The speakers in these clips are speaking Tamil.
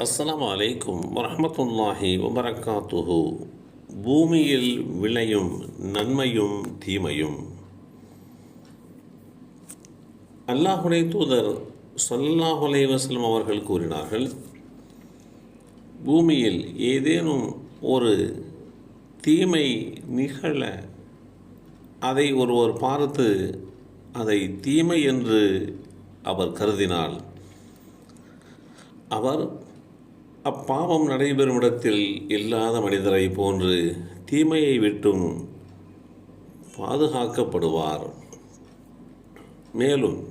அஸ்லாம் அலைக்கும் வரமத்துல்லாஹி வபரகாத்துஹு பூமியில் விளையும் நன்மையும் தீமையும் அல்லாஹுடைய தூதர் ஸல்லல்லாஹு அலைஹி அவர்கள் கூறினார்கள் பூமியில் ஏதேனும் ஒரு தீமை நிகழ அதை ஒருவர் பார்த்து அதை தீமை என்று அவர் கருதினால் அவர் அப்பாவம் நடைபெறும் இடத்தில் இல்லாத மனிதரை போன்று தீமையை விட்டும் பாதுகாக்கப்படுவார். மேலும்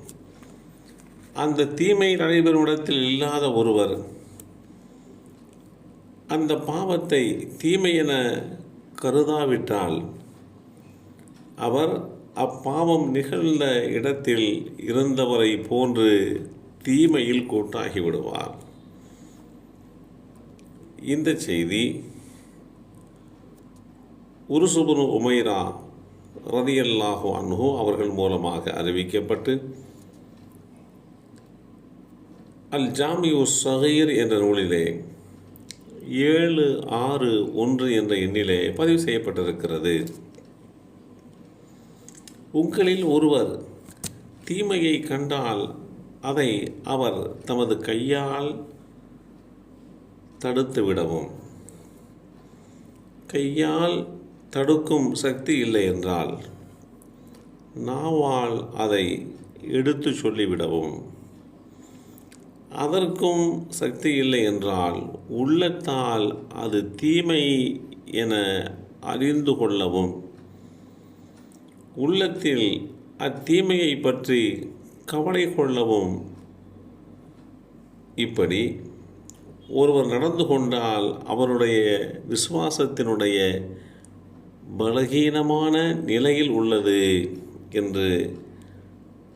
அந்த தீமை நடைபெறும் இடத்தில் இல்லாத ஒருவர் அந்த பாவத்தை தீமை என கருதாவிட்டால் அவர் அப்பாவம் நிகழ்ந்த இடத்தில் இருந்தவரை போன்று தீமையில் கூட்டாகி விடுவார். இந்த செய்தி உருசுபுரு உமைரா ரதியல்லாஹு அன்ஹு அவர்கள் மூலமாக அறிவிக்கப்பட்டு அல் ஜாமியு சகீர் என்ற நூலிலே ஏழு ஆறு ஒன்று என்ற எண்ணிலே பதிவு செய்யப்பட்டிருக்கிறது. உங்களில் ஒருவர் தீமையை கண்டால் அதை அவர் தமது கையால் தடுத்து விடவும். கையால் தடுக்கும் சக்தி இல்லை என்றால் நாவால் அதை எடுத்து சொல்லிவிடவும். அதற்கும் சக்தி இல்லை என்றால் உள்ளத்தால் அது தீமை என அறிந்து கொள்ளவும். உள்ளத்தில் அத்தீமையை பற்றி கவலை கொள்ளவும். இப்படி ஒருவர் நடந்து கொண்டால் அவருடைய விசுவாசத்தினுடைய பலகீனமான நிலையில் உள்ளது என்று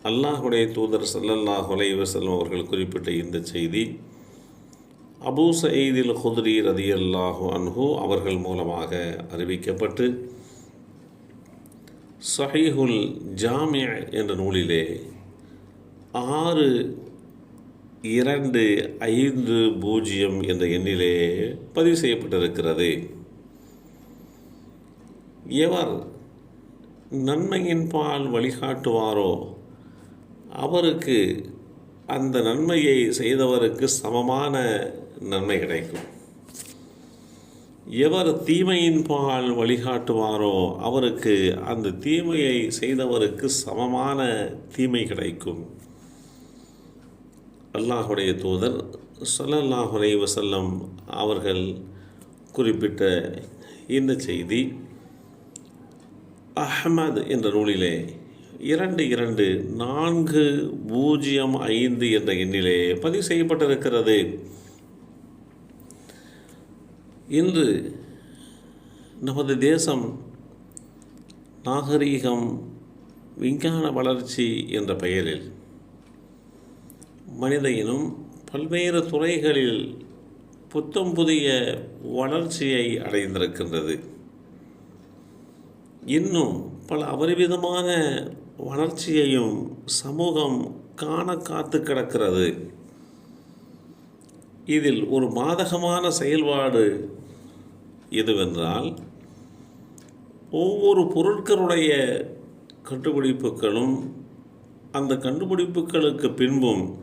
அல்லாஹுடைய தூதர் சல்லல்லாஹ் வசல்லம் அவர்கள் குறிப்பிட்ட இந்த செய்தி. அபூ சயீதில் ஹுத்ரி ரதி அல்லாஹு அன்ஹு அவர்கள் மூலமாக அறிவிக்கப்பட்டு சஹீஹுல் ஜாமிய என்ற நூலிலே ஆறு இரண்டு ஐந்து பூஜ்ஜியம் என்ற எண்ணிலே பதிவு செய்யப்பட்டிருக்கிறது. எவர் நன்மையின் பால் வழிகாட்டுவாரோ அவருக்கு அந்த நன்மையை செய்தவருக்கு சமமான நன்மை கிடைக்கும். எவர் தீமையின் பால் வழிகாட்டுவாரோ அவருக்கு அந்த தீமையை செய்தவருக்கு சமமான தீமை கிடைக்கும். அல்லாஹுடைய தூதர் சல்லல்லாஹுலை வசல்லம் அவர்கள் குறிப்பிட்ட இந்த செய்தி அஹமத் என்ற நூலிலே இரண்டு இரண்டு நான்கு பூஜ்ஜியம் ஐந்து என்ற எண்ணிலே பதிவு செய்யப்பட்டிருக்கிறது. இன்று நமது தேசம் நாகரீகம் விஞ்ஞான வளர்ச்சி என்ற பெயரில் மனித இனம் பல்வேறு துறைகளில் புத்தம் புதிய வளர்ச்சியை அடைந்திருக்கின்றது. இன்னும் பல அபரிவிதமான வளர்ச்சியையும் சமூகம் காண காத்து கிடக்கிறது. இதில் ஒரு பாதகமான செயல்பாடு எதுவென்றால் ஒவ்வொரு பொருட்களுடைய கண்டுபிடிப்புகளும் அந்த கண்டுபிடிப்புகளுக்கு பின்பும்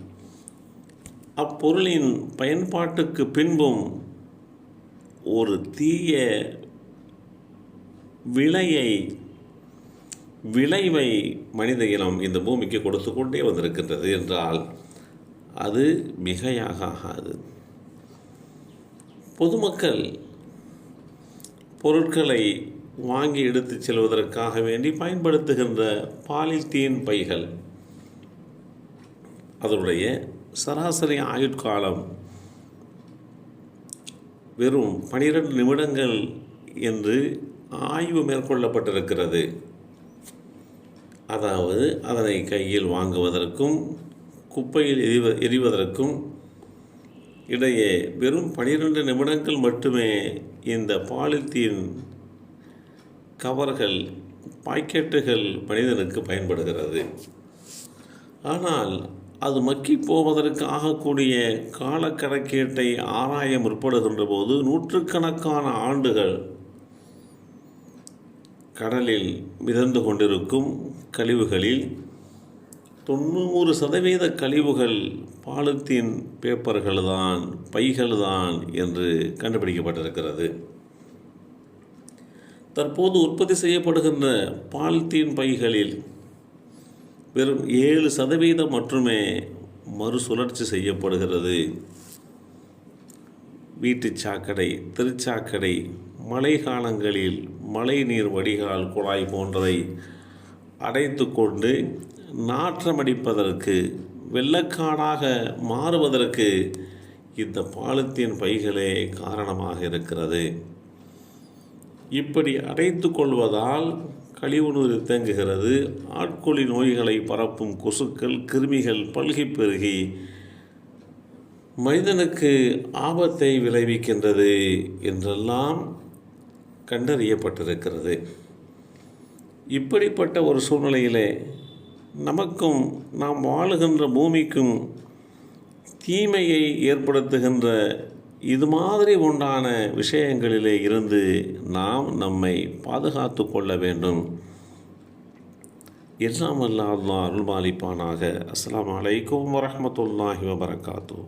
அப்பொருளின் பயன்பாட்டுக்கு பின்பும் ஒரு தீய விலையை விளைவை மனித இனம் இந்த பூமிக்கு கொடுத்து கொண்டே வந்திருக்கின்றது என்றால் அது மிகையாக ஆகாது. பொதுமக்கள் பொருட்களை வாங்கி எடுத்து செல்வதற்காக வேண்டி பயன்படுத்துகின்ற பாலித்தீன் பைகள் அதனுடைய சராசரி ஆயுட்காலம் வெறும் பனிரெண்டு நிமிடங்கள் என்று ஆய்வு மேற்கொள்ளப்பட்டிருக்கிறது. அதாவது அதனை கையில் வாங்குவதற்கும் குப்பையில் எரிவ எரிவதற்கும் இடையே வெறும் பனிரெண்டு நிமிடங்கள் மட்டுமே இந்த பாலித்தீன் கவர்கள் பாக்கெட்டுகள் மனிதனுக்கு பயன்படுகிறது. ஆனால் அது மக்கி போவதற்கு ஆகக்கூடிய காலக்கணக்கீட்டை ஆராய முற்படுகின்ற போது நூற்றுக்கணக்கான ஆண்டுகள் கடலில் மிதந்து கொண்டிருக்கும் கழிவுகளில் தொண்ணூறு சதவீத கழிவுகள் பாலித்தீன் பேப்பர்கள் தான் பைகள் தான் என்று கண்டுபிடிக்கப்பட்டிருக்கிறது. தற்போது உற்பத்தி செய்யப்படுகின்ற பாலித்தீன் பைகளில் வெறும் ஏழு சதவீதம் மட்டுமே மறுசுழற்சி செய்யப்படுகிறது. வீட்டுச் சாக்கடை திருச்சாக்கடை மழை காலங்களில் மழை நீர் வடிகால் குழாய் போன்றவை அடைத்து கொண்டு நாற்றமடிப்பதற்கு வெள்ளக்காடாக மாறுவதற்கு இந்த பாலித்தீன் பைகளே காரணமாக இருக்கிறது. இப்படி அடைத்து கொள்வதால் கழிவுநீர் தேங்குகிறது. ஆட்கொழி நோய்களை பரப்பும் கொசுக்கள் கிருமிகள் பல்கி பெருகி மனிதனுக்கு ஆபத்தை விளைவிக்கின்றது என்றெல்லாம் கண்டறியப்பட்டிருக்கிறது. இப்படிப்பட்ட ஒரு சூழ்நிலையிலே நமக்கும் நாம் வாழுகின்ற பூமிக்கும் தீமையை ஏற்படுத்துகின்ற இது மாதிரி உண்டான விஷயங்களிலே இருந்து நாம் நம்மை பாதுகாத்து கொள்ள வேண்டும். எல்லாம் அல்லா அருள்பாலிப்பானாக. அஸ்லாம் வலைக்கம் வரமத்துல்லாஹி வபரகாத்தூ